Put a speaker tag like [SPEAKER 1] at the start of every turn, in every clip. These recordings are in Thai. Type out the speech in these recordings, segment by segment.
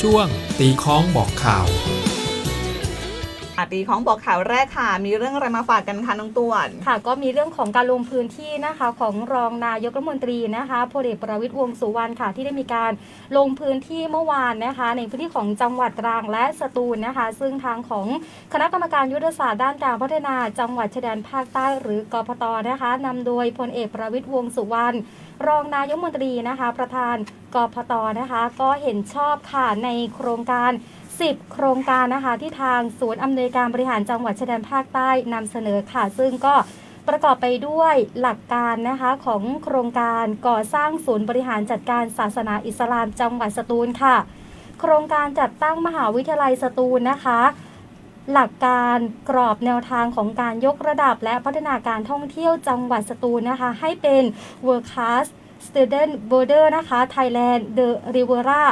[SPEAKER 1] ช่วงตีค้องบอกข่าว
[SPEAKER 2] อาตีของบอกข่าวแรกค่ะ มีเรื่องอะไรมาฝากกันคะน้องตวน
[SPEAKER 3] ค่ะ ก็มีเรื่องของการลงพื้นที่นะคะของรองนายกรัฐมนตรีนะคะพลเอกประวิตรวงสุวรรณค่ะที่ได้มีการลงพื้นที่เมื่อวานนะคะ ในพื้นที่ของจังหวัดตรังและสตูลนะคะ ซึ่งทางของคณะกรรมการยุทธศาสตร์ด้านการพัฒนาจังหวัดชายแดนภาคใต้หรือกพตนะคะนำโดยพลเอกประวิตรวงสุวรรณรองนายกรัฐมนตรีนะคะ ประธานกพตนะคะ ก็เห็นชอบค่ะในโครงการ 10 โครงการนะคะที่ทางศูนย์อำนวยการบริหารจังหวัดชายแดนภาคใต้นำเสนอค่ะ ซึ่งก็ประกอบไปด้วยหลักการนะคะของโครงการก่อสร้างศูนย์บริหารจัดการศาสนาอิสลามจังหวัดสตูลค่ะ โครงการจัดตั้งมหาวิทยาลัยสตูลนะคะ หลักการกรอบแนวทางของการยกระดับและพัฒนาการท่องเที่ยวจังหวัดสตูลนะคะ ให้เป็น World Class Student Border นะคะ Thailand The Rivera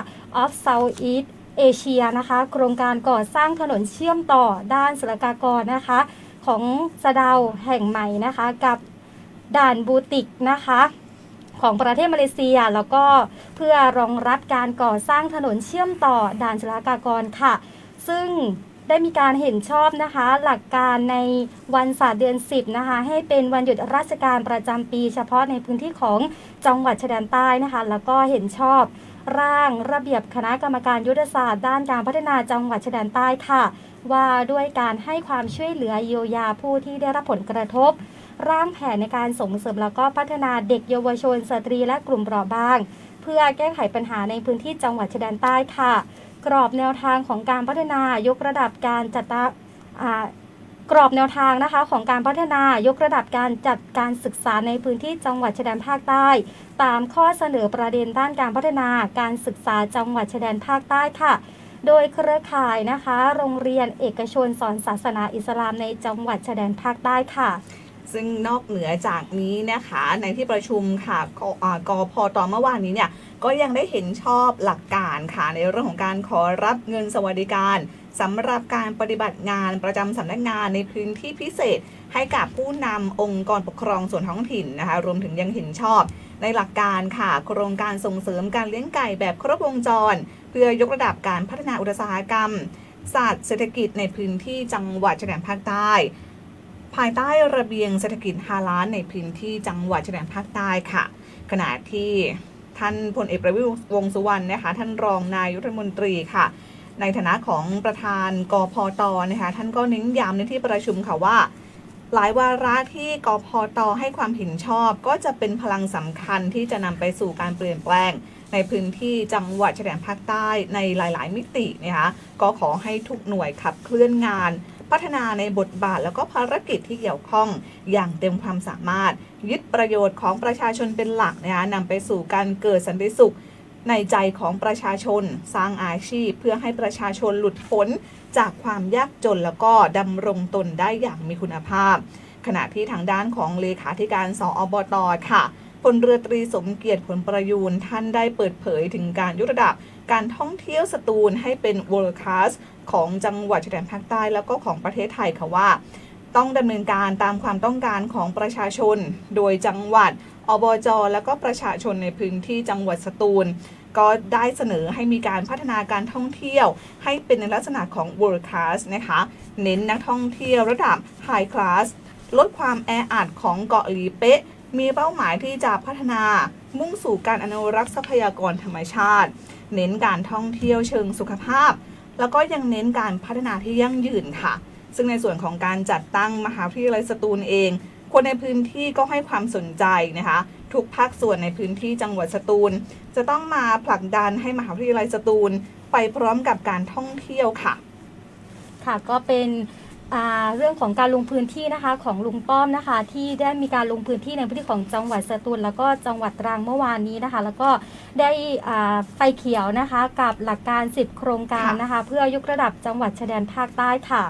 [SPEAKER 3] of Southeast เอเชียนะคะ โครงการก่อสร้างถนนเชื่อมต่อด้านศุลกากรนะคะ ของสะเดาแห่งใหม่นะคะ กับด่านบูติกนะคะของประเทศมาเลเซีย แล้วก็เพื่อรองรับการก่อสร้างถนนเชื่อมต่อด่านศุลกากรค่ะ ซึ่งได้มีการเห็นชอบนะคะ หลักการในวันศาสตร์เดือน 10 นะคะ ให้เป็นวันหยุดราชการประจำปี เฉพาะในพื้นที่ของจังหวัดชายแดนใต้นะคะ แล้วก็เห็นชอบ ร่างระเบียบคณะกรรมการยุทธศาสตร์ด้านการพัฒนาจังหวัดชายแดนใต้ค่ะ ว่าด้วยการให้ความช่วยเหลือเยียวยาผู้ที่ได้รับผลกระทบ ร่างแผนในการส่งเสริมแล้วก็พัฒนาเด็กเยาวชนสตรีและกลุ่มเปราะบาง เพื่อแก้ไขปัญหาในพื้นที่จังหวัดชายแดนใต้ค่ะ กรอบแนวทางของการพัฒนายกระดับการจัดตั้งอ่า กรอบแนวทางนะคะของการพัฒนายกระดับการจัดการศึกษาในพื้นที่จังหวัดชายแดนภาคใต้ ตามข้อเสนอประเด็นด้านการพัฒนาการศึกษาจังหวัดชายแดนภาคใต้ค่ะ โดยเครือข่ายนะคะ โรงเรียนเอกชนสอนศาสนาอิสลามในจังหวัดชายแดนภาคใต้ค่ะ
[SPEAKER 2] ซึ่งนอกเหนือจากนี้นะคะในที่ประชุมค่ะกอ่ากพตเมื่อวานนี้เนี่ย ก็ยังได้เห็นชอบหลักการค่ะในเรื่องของการขอรับเงินสวัสดิการสำหรับการปฏิบัติงานประจำสำนักงานในพื้นที่พิเศษ ให้กับผู้นำองค์กรปกครองส่วนท้องถิ่นนะคะ รวมถึงยังเห็นชอบ ในหลักการค่ะ โครงการส่งเสริมการเลี้ยงไก่แบบครบวงจร เพื่อยกระดับการพัฒนาอุตสาหกรรมศาสตร์เศรษฐกิจในพื้นที่จังหวัดชายแดนภาคใต้ ภายใต้ระเบียงเศรษฐกิจฮาล้านในพื้นที่จังหวัดชายแดนภาคใต้ค่ะ ขณะที่ ท่านพลเอกประวิตรวงษ์สุวรรณนะคะท่านรองนายรัฐมนตรีค่ะ ในฐานะของประธานกพตนะคะท่านก็เน้นย้ำในที่ประชุมค่ะว่า หลายวาระที่กพตให้ความเห็นชอบ ก็จะเป็นพลังสำคัญที่จะนำไปสู่การเปลี่ยนแปลง ในพื้นที่จังหวัดชายแดนภาคใต้ในหลาย ๆ มิตินะคะก็ขอให้ทุกหน่วยขับเคลื่อนงาน พัฒนาในบทบาทแล้วก็ภารกิจที่เกี่ยวข้องอย่างเต็มความสามารถ ยึดประโยชน์ของประชาชนเป็นหลักนะคะนำไปสู่การเกิดสันติสุขในใจของประชาชนสร้างอาชีพ เพื่อให้ประชาชนหลุดพ้นจากความยากจนแล้วก็ดำรงตนได้อย่างมีคุณภาพ ขณะที่ทางด้านของเลขาธิการสออบตค่ะ พลเรือตรีสมเกียรติผลประยูนท่านได้เปิดเผยถึงการยกระดับการท่องเที่ยวสตูลให้เป็น world class ของจังหวัดชายแดนภาคใต้แล้วก็ของประเทศไทยค่ะว่า ต้องดำเนินการตามความต้องการของประชาชน โดยจังหวัดอบจแล้วก็ประชาชนในพื้นที่จังหวัดสตูล ก็ได้เสนอให้มีการพัฒนาการท่องเที่ยว ให้เป็นในลักษณะของ world class นะคะ เน้นนักท่องเที่ยวระดับ high class ลดความแออัดของเกาะหลีเป๊ะ มีเป้าหมายที่จะพัฒนามุ่งสู่การอนุรักษ์ทรัพยากรธรรมชาติ เน้นการท่องเที่ยวเชิงสุขภาพ แล้วก็ยังเน้นการพัฒนาที่ยั่งยืนค่ะ ซึ่งในส่วนของการจัดตั้งมหาวิทยาลัยสตูลเอง คนในพื้นที่ก็ให้ความสนใจนะคะ ทุกภาคส่วนในพื้นที่จังหวัดสตูล จะต้องมาผลักดันให้มหาวิทยาลัยสตูล ไปพร้อมกับการท่องเที่ยวค่ะ
[SPEAKER 3] ค่ะก็เป็น เรื่องของการลงพื้นที่นะคะของลุงป้อมนะคะ ที่ได้มีการลงพื้นที่ในพื้นที่ของจังหวัดสตูลแล้วก็จังหวัดตรังเมื่อวานนี้นะคะ แล้วก็ได้ไฟเขียวนะคะกับหลักการ 10 โครงการนะคะ เพื่อยกระดับจังหวัดชายแดนภาคใต้ค่ะ